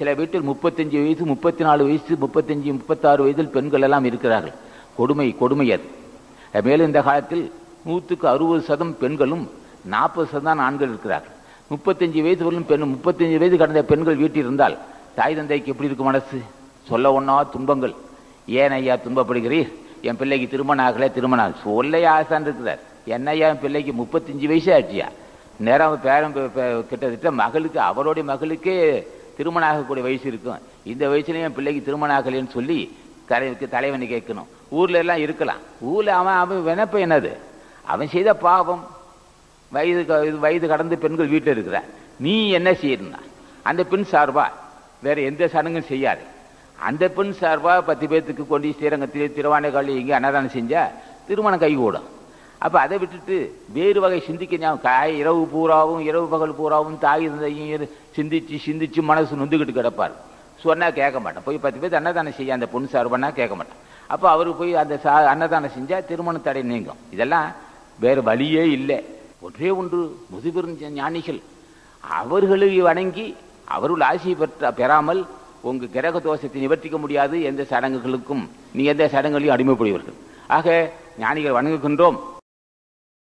சில வீட்டில் முப்பத்தஞ்சு வயசு முப்பத்தி நாலு வயசு முப்பத்தஞ்சு முப்பத்தாறு வயதில் பெண்கள் எல்லாம் இருக்கிறார்கள். கொடுமை கொடுமை அது. மேலும் இந்த காலத்தில் நூற்றுக்கு அறுபது சதம் பெண்களும் நாற்பது சதம் ஆண்கள் இருக்கிறார்கள். முப்பத்தஞ்சு வயது வரலும் பெண் முப்பத்தஞ்சு வயது கடந்த பெண்கள் வீட்டில் இருந்தால் தாய் தந்தைக்கு எப்படி இருக்கும் மனசு? சொல்ல ஒன்றா துன்பங்கள். ஏன் ஐயா துன்பப்படுகிறீர்? என் பிள்ளைக்கு திருமணம் ஆகலை திருமணம் ஆகல. சொல்லையே ஆசான் இருக்கிறார். என்னையா என் பிள்ளைக்கு முப்பத்தஞ்சு வயசு ஆச்சியா? நேரம் பேரம் கிட்டத்தட்ட மகளுக்கு அவருடைய மகளுக்கே திருமணம் ஆகக்கூடிய வயசு இருக்கும். இந்த வயசுலயும் என் பிள்ளைக்கு திருமணம் ஆகலைன்னு சொல்லி தலைவருக்கு தலைவனை கேட்கணும். ஊர்ல எல்லாம் இருக்கலாம். ஊரில் அவன் அவன் வினப்ப என்னது? அவன் செய்த பாவம். வயது வயது கடந்து பெண்கள் வீட்டில் இருக்கிற நீ என்ன செய்யணும்னா அந்த பெண் சார்பா வேற எந்த சடங்கும் செய்யாது. அந்த பெண் சார்பா பத்து பேர்த்துக்கு கொண்டு ஸ்ரீரங்கத்தில் திருவானைக்காலி இங்கே அன்னதானம் செஞ்சால் திருமணம் கைகூடும். அப்போ அதை விட்டுட்டு வேறு வகை சிந்திக்க ஞாபகம். காய் இரவு பூராவும் இரவு பகல் பூராவும் தாய் தந்தையும் சிந்திச்சு சிந்திச்சு மனசு நொந்துக்கிட்டு கிடப்பார். சொன்னால் கேட்க மாட்டேன். போய் பத்து பேர் அன்னதானம் செய்ய அந்த பொண்ணு சார்பனா கேட்க மாட்டேன். அப்போ அவருக்கு போய் அந்த சா அன்னதானம் செஞ்சால் திருமண தடை நீங்கும். இதெல்லாம் வேறு வழியே இல்லை. ஒன்றே ஒன்று முதுபெரும் ஞானிகள். அவர்களை வணங்கி அவர்கள் ஆசியை பெற்ற பெறாமல் உங்கள் கிரக தோஷத்தை நிவர்த்திக்க முடியாது எந்த சடங்குகளுக்கும். நீ எந்த சடங்குகளையும் அடிமைப்படுவீர்கள். ஆக ஞானிகள் வணங்குகின்றோம்.